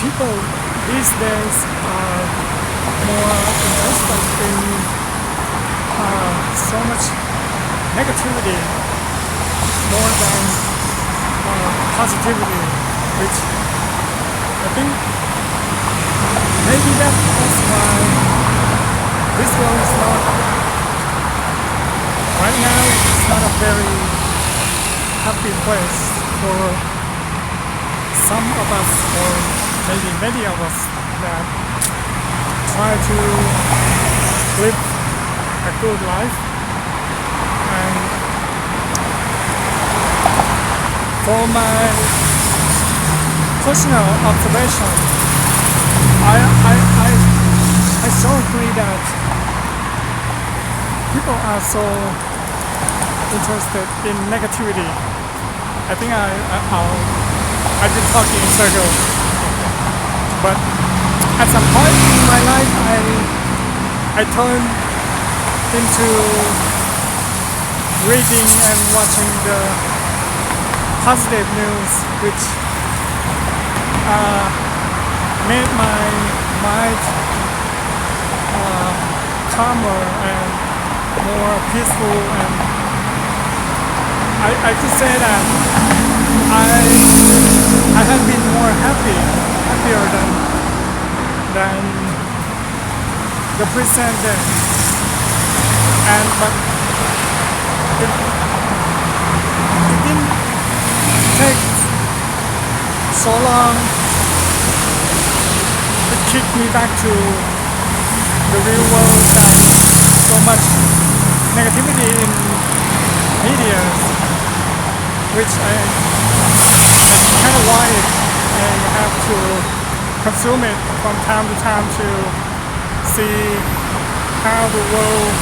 people these days are more interested in uh, so much negativity more than uh, positivity, which I think maybe that's why this world is not right now it's not a very happy place for some of us or maybe many of us that try to live a good life. And for my personal observation I, I, I, I so agree that people are so interested in negativity. I think I, I I'll, I've been talking in circles but at some point in my life I I turned into reading and watching the positive news which uh, made my mind uh, calmer and more peaceful and I, I could say that I I have been more happy happier than than the present day and but it, it didn't take so long to kick me back to the real world. That so much negativity in media which I kind of wired and have to consume it from time to time to see how the world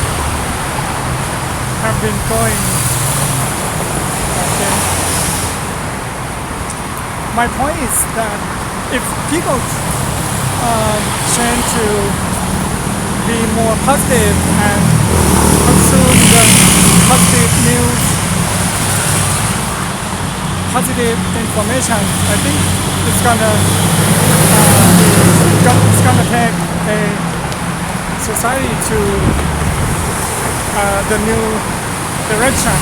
have been going. Okay. My point is that if people um, tend to be more positive and consume the positive news, positive information, I think it's gonna it's gonna take a society to uh, the new direction,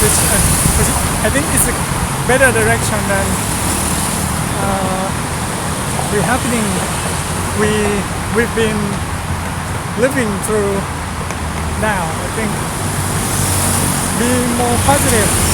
which, uh, I think is a better direction than uh, the happening we we've been living through now. I think being more positive